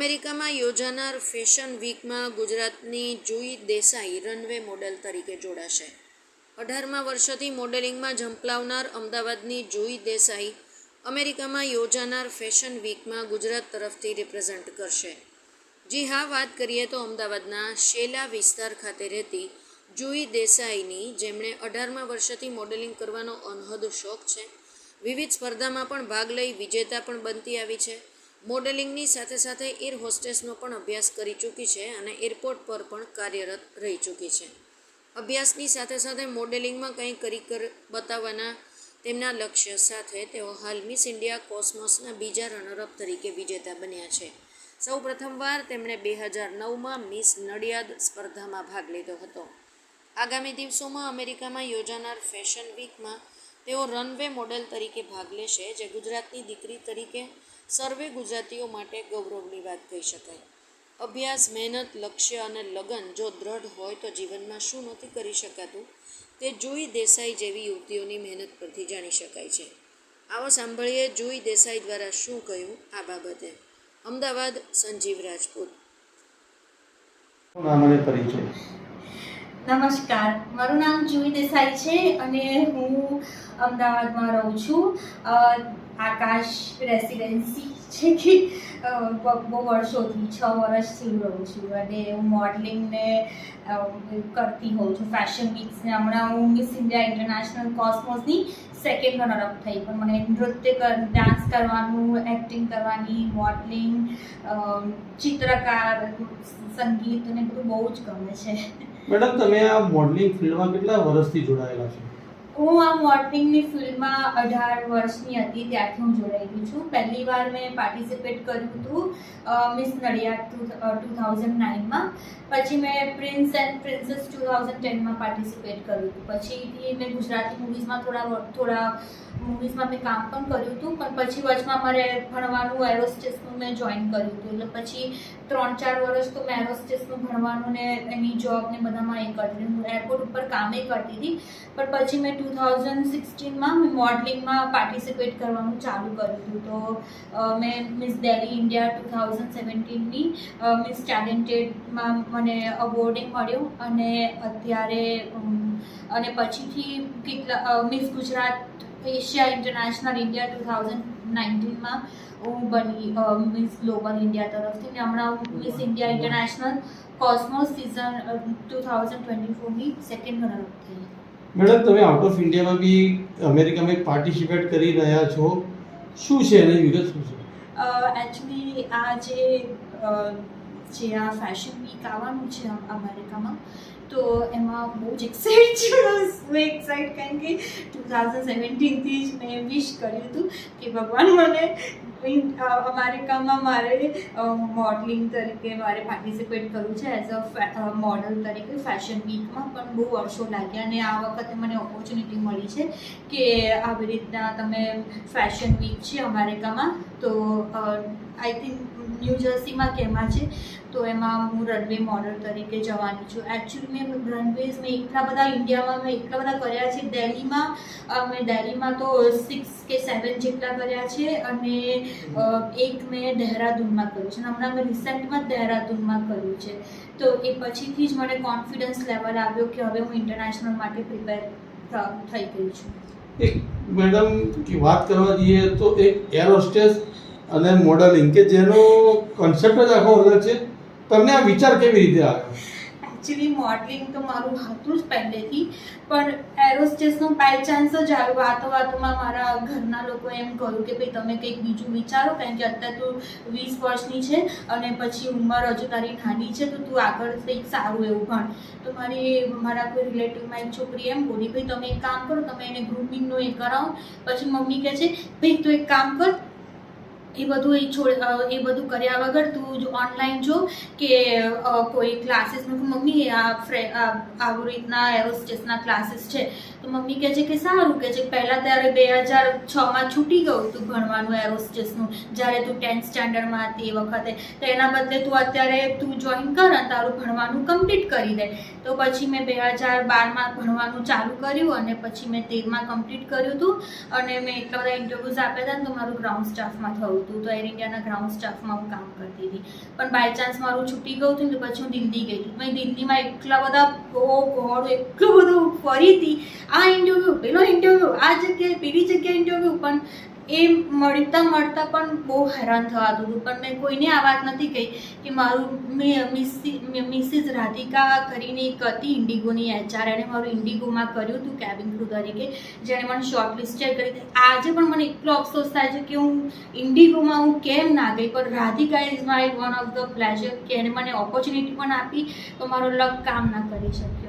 અમેરિકામાં યોજાનાર ફેશન વીકમાં ગુજરાતની જુઈ દેસાઈ રનવે મોડેલ તરીકે જોડાશે. અઢારમા વર્ષથી મોડેલિંગમાં ઝંપલાવનાર અમદાવાદની જુઈ દેસાઈ અમેરિકામાં યોજાનાર ફેશન વીકમાં ગુજરાત તરફથી રિપ્રેઝન્ટ કરશે. જી હા, વાત કરીએ તો અમદાવાદના શેલા વિસ્તાર ખાતે રહેતી જુઈ દેસાઈની, જેમણે અઢારમા વર્ષથી મોડેલિંગ કરવાનો અનહદ શોખ છે. વિવિધ સ્પર્ધામાં પણ ભાગ લઈ વિજેતા પણ બનતી આવી છે. મોડેલિંગની સાથે સાથે એર હોસ્ટેસનો પણ અભ્યાસ કરી ચૂકી છે અને એરપોર્ટ પર પણ કાર્યરત રહી ચૂકી છે. અભ્યાસની સાથે સાથે મોડેલિંગમાં કંઈ કરી કર બતાવવાના તેમના લક્ષ્ય સાથે તેઓ હાલ મિસ ઇન્ડિયા કોસ્મોસના બીજા રનરઅપ તરીકે વિજેતા બન્યા છે. સૌ પ્રથમવાર તેમણે બે હજાર નવમાં મિસ નડિયાદ સ્પર્ધામાં ભાગ લીધો હતો. આગામી દિવસોમાં અમેરિકામાં યોજાનાર ફેશન વીકમાં તેઓ રનવે મોડેલ તરીકે ભાગ લેશે, જે ગુજરાતની દીકરી તરીકે સર્વે ગુજરાતીઓ માટે ગૌરવની વાત કહી શકાય. અભ્યાસ, મહેનત, લક્ષ્ય અને લગન જો દ્રઢ હોય તો જીવનમાં શું નથી કરી શકાતું, તે જુઈ દેસાઈ જેવી યુવતીઓની મહેનત પરથી જાણી શકાય છે. આવો સાંભળીએ જુઈ દેસાઈ દ્વારા શું કહ્યું આ બાબતે. અમદાવાદ, સંજીવ રાજપૂત. પરિચય? નમસ્કાર. મારું નામ જુહી દેસાઈ છે અને હું અમદાવાદમાં રહું છું. આકાશ રેસિડેન્સી છે કે બહુ વર્ષોથી છ વર્ષથી રહું છું અને હું મોડલિંગને કરતી હોઉં છું. ફેશન વીક્સને. હમણાં હું મિસ ઇન્ડિયા ઇન્ટરનેશનલ કોસ્મોસની સેકન્ડ રનરઅપ થઈ. પણ મને નૃત્ય ડાન્સ કરવાનું એક્ટિંગ કરવાની મોડલિંગ ચિત્રકાર, સંગીત અને બધું બહુ જ ગમે છે. મેડમ, તમે આ મોડેલિંગ ફિલ્ડમાં કેટલા વર્ષથી જોડાયેલા છો? હું આ મોડલિંગની ફિલ્ડમાં અઢાર વર્ષની હતી, ત્યારથી હું જોડાયેલી છું. પહેલી વાર મેં પાર્ટિસિપેટ કર્યું હતું મિસ નડિયાદ ટુ થાઉઝન્ડ નાઇનમાં. પછી મેં prince and princess two thousand ટેનમાં participate કર્યું હતું. પછીથી મેં ગુજરાતી મૂવીઝમાં થોડા થોડા મૂવીઝમાં મેં કામ પણ કર્યું હતું, પણ પછી વચમાં મારે ભણવાનું એરોસ્ટેસનું મેં જોઈન કર્યું હતું. એટલે પછી ત્રણ ચાર વર્ષ તો મેં એરોસ્ટેસનું ભણવાનું ને એની જોબ ને બધામાં એ કરતી હું એરપોર્ટ ઉપર કામે કરતી હતી. પણ પછી મેં ટુ થાઉઝન્ડ સિક્સટીનમાં મેં મોડલિંગમાં પાર્ટિસિપેટ કરવાનું ચાલુ કર્યું હતું. તો મેં Miss Delhi India two thousand સેવન્ટીનની Miss ટેલેન્ટેડમાં મને અવોર્ડિંગ મળ્યો. અને અત્યારે અને પછીથી કેટલા Miss Gujarat Asia International India two thousand નાઇન્ટીનમાં હું બની મિસ ગ્લોબલ ઇન્ડિયા તરફથી ને હમણાં Miss India International Cosmos season two thousand twenty ફોરની second runner થઈ. મેડમ તમે આઉટ ઓફ ઇન્ડિયામાં બી અમેરિકામાં પાર્ટિસિપેટ કરી રહ્યા છો. શું છે એની વિગત શું છે? એકચ્યુઅલી આ જે જે આ ફેશન વીક આવવાનું છે અમ- અમેરિકામાં તો એમાં બહુ જ એક્સાઇટ છું હું એક્સાઇટ કારણ કે ટુ થાઉઝન્ડ સેવન્ટીનથી જ મેં વિશ કર્યું હતું કે ભગવાન મને અમેરિકામાં મારે મોડલિંગ તરીકે મારે પાર્ટિસિપેટ કરવું છે એઝ અ મોડલ તરીકે ફેશન વીકમાં પણ બહુ વર્ષો લાગ્યા અને આ વખતે મને ઓપોર્ચ્યુનિટી મળી છે કે આવી રીતના તમે ફેશન વીક છે અમેરિકામાં તો આઈ થિંક ન્યૂ જર્સીમાં કેમાં છે. તો એમાં હું રનવે મોડલ તરીકે જવાની છું. એકચ્યુઅલી મેં રનવેઝ મેં એટલા બધા ઇન્ડિયામાં મેં એટલા બધા કર્યા છે. દિલ્હીમાં મેં દિલ્હીમાં તો સિક્સ કે સેવન જેટલા કર્યા છે અને એક મેં દહેરાદૂનમાં કર્યું છે હમણાં મેં રિસેન્ટમાં જ દહેરાદૂનમાં કર્યું છે. તો એ પછીથી જ મને કોન્ફિડન્સ લેવલ આવ્યો કે હવે હું ઇન્ટરનેશનલ માટે પ્રિપેર થઈ ગઈ છું. એક મેડમ વાત કરવા જઈએ તો એક એર હોસ્ટેસ અને મોડલિંગ કે જેનો કોન્સેપ્ટ જ આખો અલગ છે. તમને આ વિચાર કેવી રીતે આવ્યો? એકચ્યુઅલી મોડલિંગ તો મારું હતું જ પહેલેથી, પણ એરોસ્ટેસનો બાય ચાન્સ જ આવ્યો વાતો વાતોમાં મારા ઘરના લોકો એમ કહ્યું કે ભાઈ, તમે કંઈક બીજું વિચારો, કારણ કે અત્યારે તું વીસ વર્ષની છે અને પછી ઉંમર હજુ તારી નાની છે, તો તું આગળ કંઈક સારું એવું ભણ. તો મારી, મારા કોઈ રિલેટિવમાં એક છોકરી એમ બોલી, ભાઈ, તમે એક કામ કરો, તમે એને ગ્રુમિંગનું એ કરાવો. પછી મમ્મી કહે છે, ભાઈ, તું એક કામ કર એ બધું એ છોડ એ બધું કર્યા વગર તું જો ઓનલાઈન જો કે કોઈ ક્લાસીસનું મમ્મી આ ફ્રે આવી રીતના એરોસ્ટેસના ક્લાસીસ છે. તો મમ્મી કહે છે કે સારું, કહે છે પહેલાં ત્યારે બે હજાર છમાં છૂટી ગયું તું ભણવાનું એરોસ્ટેસનું જ્યારે તું ટેન્થ સ્ટાન્ડર્ડમાં હતી એ વખતે. તો એના બદલે તું અત્યારે તું જોઈન કર અને તારું ભણવાનું કમ્પ્લીટ કરી દે. તો પછી મેં બે હજાર બારમાં ભણવાનું ચાલુ કર્યું અને પછી મેં તેરમાં કમ્પ્લીટ કર્યું હતું અને મેં એટલા બધા ઇન્ટરવ્યૂઝ આપ્યા હતા તો મારું ગ્રાઉન્ડ સ્ટાફમાં થયું હતું. તો એર ઇન્ડિયાના ગ્રાઉન્ડ સ્ટાફમાં હું કામ કરતી હતી. પણ બાય ચાન્સ મારું છૂટી ગયું હતું ને પછી હું દિલ્હી ગઈ હતી. મેં દિલ્હીમાં એટલા બધા ઓ ગોડ એટલું બધું ફરી હતી. આ ઇન્ટરવ્યૂ પેલો ઇન્ટરવ્યૂ આ જગ્યાએ, પેલી જગ્યાએ ઇન્ટરવ્યૂ પણ એ મળતા મળતા પણ બહુ હેરાન થવાતું હતું પણ મેં કોઈને આ વાત નથી કહી કે મારું મેં, મિસી મિસિસ રાધિકા કરીને એક હતી ઇન્ડિગોની એચઆર. એણે મારું ઇન્ડિગોમાં કર્યું હતું કેબિન ક્રૂ તરીકે. જેણે મને શોર્ટ ચેક કરી હતી. આજે પણ મને એટલો અફસોસ થાય છે કે હું ઇન્ડિગોમાં હું કેમ ના ગઈ? પણ Radhika is my one of the pleasure કે એણે મને ઓપોર્ચ્યુનિટી પણ આપી તો મારો લક કામ ના કરી શકે.